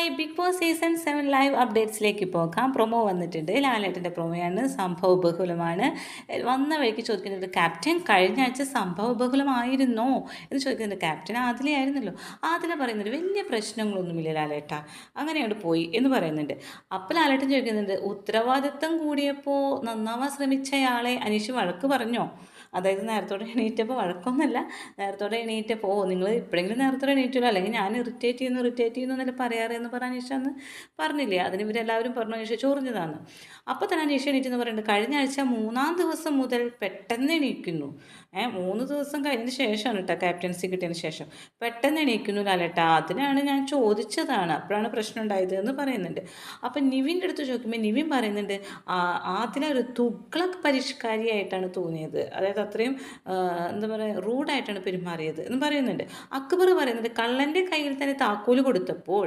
Hi big boss season seven live അപ്ഡേറ്റ്സിലേക്ക് പോകാം. Promo വന്നിട്ടുണ്ട്. ലാലേട്ടന്റെ പ്രൊമോയാണ് സംഭവ ബഹുലമാണ്. വന്ന വഴിക്ക് ചോദിക്കുന്നത് ക്യാപ്റ്റൻ കഴിഞ്ഞ ആഴ്ച സംഭവ ബഹുലമായിരുന്നോ? എന്ന് ചോദിക്കുന്നത് ക്യാപ്റ്റൻ ആദിലെ ആയിരുന്നല്ലോ. ആദില പറയുന്നുണ്ട് വലിയ പ്രശ്നങ്ങളൊന്നുമില്ല ലാലേട്ട. അങ്ങനെയാണ് പോയി എന്ന് പറയുന്നുണ്ട്. അപ്പോൾ ലാലേട്ടൻ ചോദിക്കുന്നുണ്ട് ഉത്തരവാദിത്തം കൂടിയപ്പോൾ നന്നാവാൻ ശ്രമിച്ചയാളെ? അനീഷ് വഴക്ക് പറഞ്ഞോ? അതായത് നേരത്തോടെ എണീറ്റപ്പോൾ വഴക്കൊന്നുമല്ല നേരത്തോടെ എണീറ്റപ്പോൾ നിങ്ങൾ ഇപ്പോഴെങ്കിലും നേരത്തോടെ എണീറ്റുള്ളൂ അല്ലെങ്കിൽ ഞാൻ ഇറിറ്റേറ്റ് ചെയ്യുന്നു ഇറിറ്റേറ്റ് ചെയ്യുന്നു എന്നല്ല പറയാറ്? എന്ന് പറഞ്ഞ അനീഷ അന്ന് പറഞ്ഞില്ലേ? അതിന് ഇവരെല്ലാവരും പറഞ്ഞു അനീഷ ചൊറിഞ്ഞതാണ് അപ്പോൾ തന്നെ അനീഷ എണീറ്റെന്ന് പറയുന്നത് കഴിഞ്ഞ ആഴ്ച മൂന്നാം ദിവസം മുതൽ പെട്ടെന്ന് എണീക്കുന്നു. ഏ മൂന്ന് ദിവസം കഴിഞ്ഞ ശേഷമാണ് കേട്ടോ ക്യാപ്റ്റൻസി കിട്ടിയതിന് ശേഷം. പെട്ടെന്ന് എണീക്കുന്നു ലാലേട്ടാ അതിനാണ് ഞാൻ ചോദിച്ചതാണ്. അപ്പോഴാണ് പ്രശ്നം ഉണ്ടായത് എന്ന് പറയുന്നുണ്ട്. അപ്പം നിവിന്റെ അടുത്ത് ചോദിക്കുമ്പോൾ നിവിൻ പറയുന്നുണ്ട് അതിലൊരു തുഗ്ലക് പരിഷ്കാരിയായിട്ടാണ് തോന്നിയത്. അതായത് അത്രയും എന്താ പറയുക റൂഡായിട്ടാണ് പെരുമാറിയത് എന്ന് പറയുന്നുണ്ട്. അക്ബർ പറയുന്നുണ്ട് കള്ളന്റെ കയ്യിൽ തന്നെ താക്കോൽ കൊടുത്തപ്പോൾ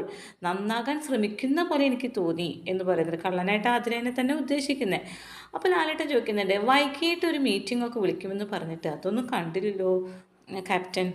നന്നാകാൻ ശ്രമിക്കുന്ന പോലെ എനിക്ക് തോന്നി എന്ന് പറയുന്നത്. കള്ളനായിട്ട് അതിനെ തന്നെ ഉദ്ദേശിക്കുന്നത് അപ്പോൾ ലാലേട്ടൻ ചോദിക്കുന്നുണ്ട് വൈകിട്ട് ഒരു മീറ്റിംഗ് ഒക്കെ വിളിക്കുമെന്ന് പറഞ്ഞിട്ട് അതൊന്നും കണ്ടില്ലല്ലോ ക്യാപ്റ്റൻ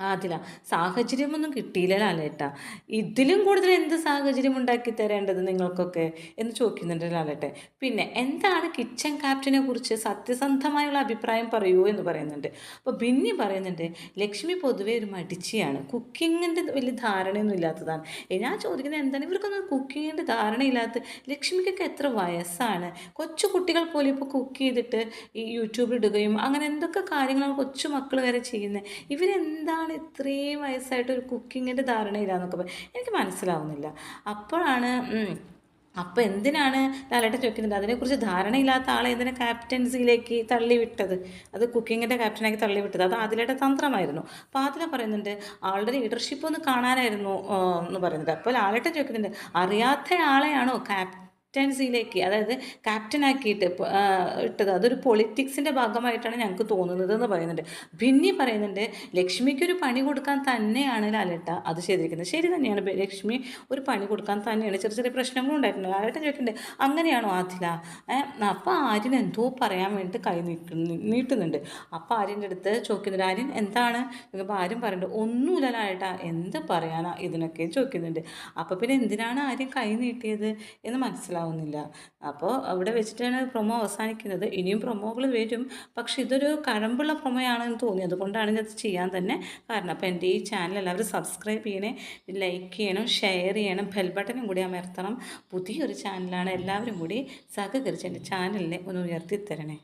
അതില സാഹചര്യമൊന്നും കിട്ടിയില്ല ലാലേട്ട. ഇതിലും കൂടുതൽ എന്ത് സാഹചര്യം ഉണ്ടാക്കി തരേണ്ടത് നിങ്ങൾക്കൊക്കെ എന്ന് ചോദിക്കുന്നുണ്ട് ലാലേട്ടെ പിന്നെ എന്താണ് കിച്ചൺ ക്യാപ്റ്റനെ കുറിച്ച് സത്യസന്ധമായുള്ള അഭിപ്രായം പറയൂ എന്ന് പറയുന്നുണ്ട്. അപ്പോൾ ബിന്നി പറയുന്നുണ്ട് ലക്ഷ്മി പൊതുവെ ഒരു മടിച്ചിയാണ്. കുക്കിങ്ങിന്റെ വലിയ ധാരണയൊന്നും ഇല്ലാത്തതാണ്. ഞാൻ ചോദിക്കുന്നത് എന്താണ്? ഇവർക്കൊന്നും കുക്കിങ്ങിന്റെ ധാരണയില്ലാത്ത ലക്ഷ്മിക്കൊക്കെ എത്ര വയസ്സാണ്? കൊച്ചു കുട്ടികൾ പോലും ഇപ്പോൾ കുക്ക് ചെയ്തിട്ട് ഈ യൂട്യൂബിൽ ഇടുകയും അങ്ങനെ എന്തൊക്കെ കാര്യങ്ങളാണ് കൊച്ചു മക്കൾ വരെ ചെയ്യുന്നത്? ഇവരെന്താണ് എന്താണ് ഇത്രയും വയസ്സായിട്ട് ഒരു കുക്കിങ്ങിന്റെ ധാരണയില്ലാന്നൊക്കെ പറയും എനിക്ക് മനസ്സിലാവുന്നില്ല. അപ്പോഴാണ് അപ്പോൾ എന്തിനാണ് ലാലേട്ടൻ ചോദിക്കുന്നത്? അതിനെക്കുറിച്ച് ധാരണയില്ലാത്ത ആളെ എന്തിനെ ക്യാപ്റ്റൻസിയിലേക്ക് തള്ളിവിട്ടത്? അത് കുക്കിങ്ങിന്റെ ക്യാപ്റ്റനാക്കി തള്ളിവിട്ടത്. അത് ആദിലയുടെ തന്ത്രമായിരുന്നു. അപ്പോൾ ആദില പറയുന്നുണ്ട് ആളുടെ ലീഡർഷിപ്പ് ഒന്ന് കാണാനായിരുന്നു എന്ന് പറയുന്നത് അപ്പോൾ ലാലേട്ടൻ ചോദിക്കുന്നുണ്ട് അറിയാത്ത ആളെയാണോ ക്യാപ്റ്റൻ? ക്യാപ്റ്റൻസിയിലേക്ക് അതായത് ക്യാപ്റ്റനാക്കിയിട്ട് ഇട്ടത്. അതൊരു പൊളിറ്റിക്സിന്റെ ഭാഗമായിട്ടാണ് ഞങ്ങൾക്ക് തോന്നുന്നത് എന്ന് പറയുന്നുണ്ട്. ഭിന്നി പറയുന്നുണ്ട് ലക്ഷ്മിക്കൊരു പണി കൊടുക്കാൻ തന്നെയാണ് ലാലേട്ട അത് ചെയ്തിരിക്കുന്നത്. ശരി തന്നെയാണ് ലക്ഷ്മി ഒരു പണി കൊടുക്കാൻ തന്നെയാണ്. ചെറിയ ചെറിയ പ്രശ്നങ്ങളും ഉണ്ടായിട്ടുണ്ട്. ലാലേട്ടൻ ചോദിക്കുന്നുണ്ട് അങ്ങനെയാണോ ആദില? അപ്പോൾ ആര്യൻ എന്തോ പറയാൻ വേണ്ടിയിട്ട് കൈ നീട്ടുന്നു നീട്ടുന്നുണ്ട്. അപ്പോൾ ആര്യന്റെ അടുത്ത് ചോദിക്കുന്നുണ്ട് ആര്യൻ എന്താണ്? അപ്പോൾ ആര്യൻ പറയുന്നുണ്ട് ഒന്നുമില്ല ലാലേട്ട എന്ത് പറയാനാ ഇതിനൊക്കെ? ചോദിക്കുന്നുണ്ട്. അപ്പോൾ പിന്നെ എന്തിനാണ് ആര്യം കൈ നീട്ടിയത് എന്ന് മനസ്സിലാവും മനസ്സിലാവുന്നില്ല അപ്പോൾ അവിടെ വെച്ചിട്ടാണ് പ്രൊമോ അവസാനിക്കുന്നത്. ഇനിയും പ്രൊമോകൾ വരും. പക്ഷെ ഇതൊരു കഴമ്പുള്ള പ്രൊമോയാണെന്ന് തോന്നി. അതുകൊണ്ടാണ് ഞാൻ ചെയ്യാൻ തന്നെ കാരണം. അപ്പോൾ എന്റെ ഈ ചാനൽ എല്ലാവരും സബ്സ്ക്രൈബ് ചെയ്യണേ ലൈക്ക് ചെയ്യണം ഷെയർ ചെയ്യണം ബെൽ ബട്ടനും കൂടി അമർത്തണം. പുതിയൊരു ചാനലാണ് എല്ലാവരും കൂടി സഹകരിച്ച് എന്റെ ചാനലിനെ ഒന്ന് ഉയർത്തി തരണേ